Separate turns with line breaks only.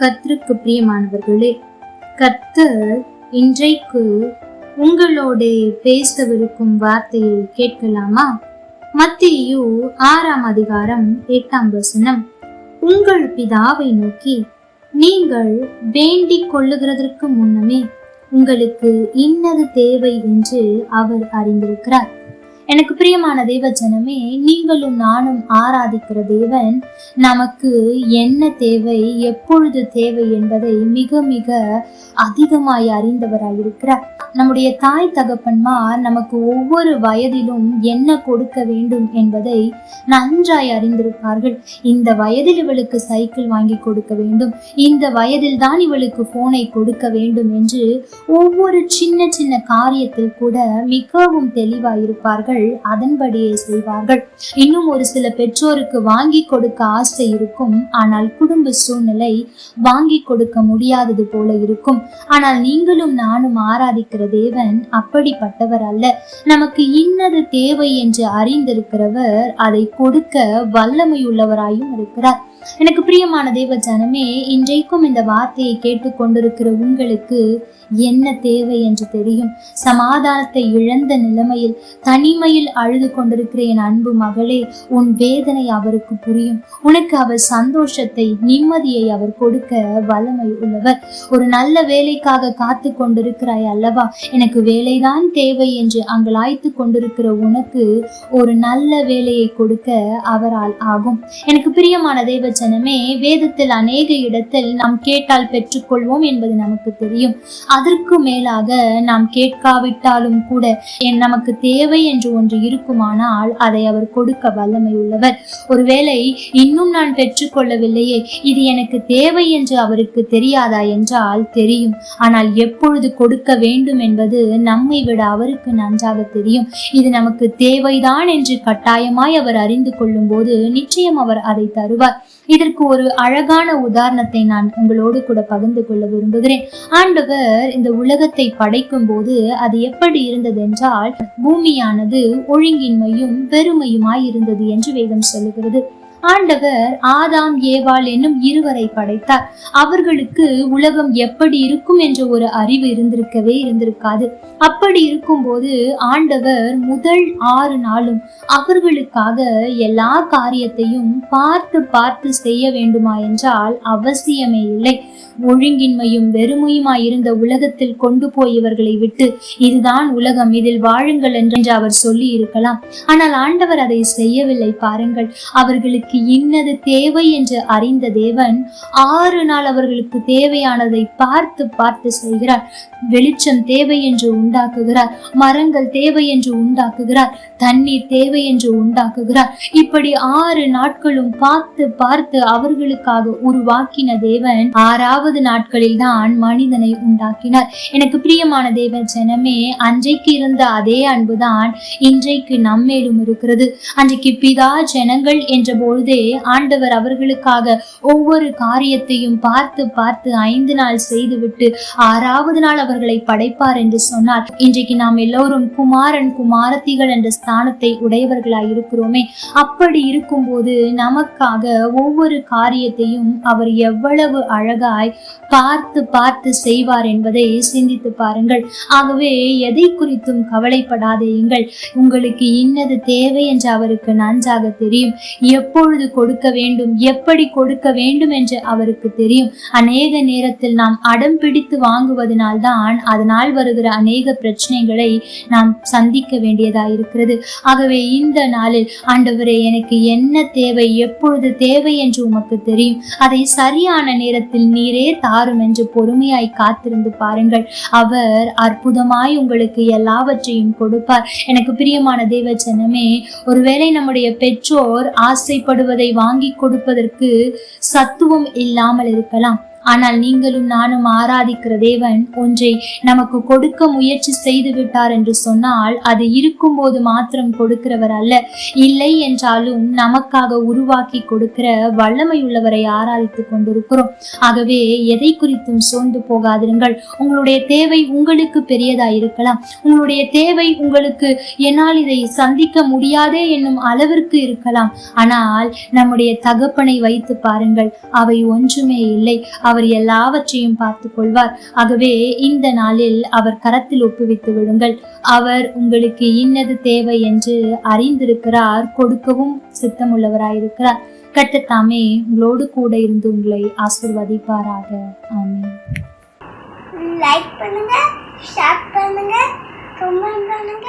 கர்த்தருக்கு பிரியமானவர்களே கர்த்தர் இன்றைக்கு உங்களோட பேசவிருக்கும் வார்த்தையை கேட்கலாமா? மத்தியு ஆறாம் அதிகாரம் எட்டாம் வசனம். உங்கள் பிதாவை நோக்கி நீங்கள் வேண்டிக் கொள்ளுகிறதற்கு முன்னமே உங்களுக்கு இன்னது தேவை என்று அவர் அறிந்திருக்கிறார். எனக்கு பிரியமான தேவ ஜனமே நீங்களும் நானும் ஆராதிக்கிற தேவன் நமக்கு என்ன தேவை எப்பொழுது தேவை என்பதை மிக மிக அதிகமாய் அறிந்தவராயிருக்கிறார். நம்முடைய தாய் தகப்பன்மார் நமக்கு ஒவ்வொரு வயதிலும் என்ன கொடுக்க வேண்டும் என்பதை நன்றாய் அறிந்திருப்பார்கள். இந்த வயதில் இவளுக்கு சைக்கிள் வாங்கி கொடுக்க வேண்டும். இந்த வயதில் தான் இவளுக்கு போனை கொடுக்க வேண்டும் என்று ஒவ்வொரு சின்ன சின்ன காரியத்தில் கூட மிகவும் தெளிவாயிருப்பார்கள் அதன்படியே செய்வார்கள். இன்னும் ஒரு சில பெற்றோருக்கு வாங்கி கொடுக்க ஆசை இருக்கும். ஆனால் குடும்ப சூழ்நிலை வாங்கி கொடுக்க முடியாதது போல இருக்கும். ஆனால் நீங்களும் நானும் ஆராதிக்க இருக்கிற தேவன் அப்படிப்பட்டவர் அல்ல. நமக்கு இன்னது தேவை என்று அறிந்திருக்கிறவர் அதை கொடுக்க வல்லமையுள்ளவராயும் இருக்கிறார். எனக்கு பிரியமான தேவ ஜனமே இன்றைக்கும் இந்த வார்த்தையை கேட்டுக்கொண்டிருக்கிற உங்களுக்கு என்ன தேவை என்று தெரியும். சமாதானத்தை இழந்த நிலைமையில் தனிமையில் அழுது கொண்டிருக்கிற என் அன்பு மகளே உன் வேதனை அவருக்கு புரியும். உனக்கு அவர் சந்தோஷத்தை நிம்மதியை அவர் கொடுக்க வல்லமை உள்ளவர். ஒரு நல்ல வேலைக்காக காத்து கொண்டிருக்கிறாய் அல்லவா? எனக்கு வேலைதான் தேவை என்று அங்கலாய்த்து கொண்டிருக்கிற உனக்கு ஒரு நல்ல வேலையை கொடுக்க அவரால் ஆகும். எனக்கு பிரியமான தேவச்சனமே ஜனமே வேதத்தில் அநேக இடத்தில் நாம் கேட்டால் பெற்றுக்கொள்வோம் என்பது நமக்கு தெரியும். அதற்கு மேலாக நாம் கேட்காவிட்டாலும் கூட என் நமக்கு தேவை என்று ஒன்று இருக்குமானால் அதை அவர் கொடுக்க வல்லமை உள்ளவர் ஒருவேளை இன்னும் நான் பெற்றுக்கொள்ளவில்லையே இது எனக்கு தேவை என்று அவருக்கு தெரியாதா என்றால் தெரியும். ஆனால் எப்பொழுது கொடுக்க வேண்டும் என்பது நம்மை விட அவருக்கு நன்றாக தெரியும். இது நமக்கு தேவைதான் என்று கட்டாயமாய் அவர் அறிந்து கொள்ளும் போது நிச்சயம் அவர் அதை தருவார். இதற்கு ஒரு அழகான உதாரணத்தை நான் உங்களோடு கூட பகிர்ந்து கொள்ள விரும்புகிறேன். ஆண்டவர் இந்த உலகத்தை படைக்கும் போது அது எப்படி இருந்தது என்றால் பூமியானது ஒழுங்கின்மையும் பெருமையுமாய் இருந்தது என்று வேதம் சொல்லுகிறது. ஆண்டவர் ஆதாம் ஏவாள் என்னும் இருவரை படைத்தார். அவர்களுக்கு உலகம் எப்படி இருக்கும் என்ற ஒரு அறிவு இருந்திருக்கவே இருந்திருக்காது. அப்படி இருக்கும்போது ஆண்டவர் முதல் ஆறு நாளும் அவர்களுக்காக எல்லா காரியத்தையும் பார்த்து பார்த்து செய்ய வேண்டுமா என்றால் அவசியமே இல்லை. ஒழுங்கின்மையும் வெறுமையுமாய் இருந்த உலகத்தில் கொண்டு போய் இவர்களை விட்டு இதுதான் உலகம் இதில் வாழுங்கள் என்று அவர் சொல்லி இருக்கலாம். ஆனால் ஆண்டவர் அதை செய்யவில்லை பாருங்கள். அவர்களுக்கு அவர்களுக்கு இன்னது தேவை என்று அறிந்த தேவன் ஆறு நாள் அவர்களுக்கு தேவையானதை பார்த்து பார்த்து செய்கிறார். வெளிச்சம் தேவை என்று உண்டாக்குகிறார். மரங்கள் தேவை என்று உண்டாக்குகிறார். தண்ணீர் தேவை என்று உண்டாக்குகிறார். இப்படி ஆறு நாட்களும் பார்த்து பார்த்து அவர்களுக்காக உருவாக்கின தேவன் ஆறாவது நாட்களில் தான் மனிதனை உண்டாக்கினார். எனக்கு பிரியமான தேவ ஜனமே அன்றைக்கு இருந்த அதே அன்புதான் இன்றைக்கு நம்மேலும் இருக்கிறது. அன்றைக்கு பிதா ஜனங்கள் என்ற போது பொழுதே ஆண்டவர் அவர்களுக்காக ஒவ்வொரு காரியத்தையும் பார்த்து பார்த்து ஐந்து நாள் செய்துவிட்டு ஆறாவது நாள் அவர்களை படைப்பார் என்று சொன்னார். இன்றைக்கு நாம் எல்லோரும் குமாரன் குமாரத்திகள் என்ற ஸ்தானத்தை உடையவர்களாய் இருக்கிறோமே. அப்படி இருக்கும்போது நமக்காக ஒவ்வொரு காரியத்தையும் அவர் எவ்வளவு அழகாய் பார்த்து பார்த்து செய்வார் என்பதை சிந்தித்து பாருங்கள். ஆகவே எதை குறித்தும் கவலைப்படாதேயுங்கள் உங்களுக்கு இன்னது தேவை என்று அவருக்கு நன்றாக தெரியும். எப்பொழுது எப்பொழுது கொடுக்க வேண்டும் எப்படி கொடுக்க வேண்டும் என்று அவருக்கு தெரியும். அநேக நேரத்தில் நாம் அடம் பிடித்து வாங்குவதனால்தான் அதனால் வருகிற அநேக பிரச்சனைகளை நாம் சந்திக்க வேண்டியதாக இருக்கிறது. ஆகவே இந்த நாளில் ஆண்டவரே எனக்கு என்ன தேவை எப்பொழுது தேவை என்று உமக்கு தெரியும். அதை சரியான நேரத்தில் நீரே தாரும் என்று பொறுமையாய் காத்திருந்து பாருங்கள். அவர் அற்புதமாய் உங்களுக்கு எல்லாவற்றையும் கொடுப்பார். எனக்கு பிரியமான தேவச்சனமே ஒருவேளை நம்முடைய பெற்றோர் ஆசைப்படுவதை வாங்கி கொடுப்பதற்கு சத்துவம் இல்லாமல் இருக்கலாம் ஆனால் நீங்களும் நானும் ஆராதிக்கிற தேவன் ஒன்றை நமக்கு கொடுக்க முயற்சி செய்து விட்டார் என்று சொன்னால் அது இருக்கும்போது மாத்திரம் கொடுக்கிறவர் அல்ல. இல்லை என்றாலும் நமக்காக உருவாக்கி கொடுக்கிற வல்லமை உள்ளவரை ஆராதித்துக் கொண்டிருக்கிறோம். ஆகவே எதை குறித்தும் சோர்ந்து போகாதிருங்கள். உங்களுடைய தேவை உங்களுக்கு பெரியதா இருக்கலாம். உங்களுடைய தேவை உங்களுக்கு என்னால் இதை சந்திக்க முடியாதே என்னும் அளவிற்கு இருக்கலாம். ஆனால் நம்முடைய தகப்பனை வைத்து பாருங்கள். அவை ஒன்றுமே இல்லை. அவர் அவர் எல்லாவற்றையும் பார்த்துக் கொள்வார். ஆகவே இந்த நாளில் அவர் கரத்தில் ஒப்புவித்து விடுங்கள். அவர் உங்களுக்கு இன்னது தேவை என்று அறிந்திருக்கிறார். கொடுக்கவும் சித்தமுள்ளவராயிருக்கிறார். கட்டத்தாமே உங்களோடு கூட இருந்து உங்களை ஆசிர்வதிப்பாராக. ஆமீன்.
லைக் பண்ணுங்க ஷேர் பண்ணுங்க கமெண்ட் பண்ணுங்க.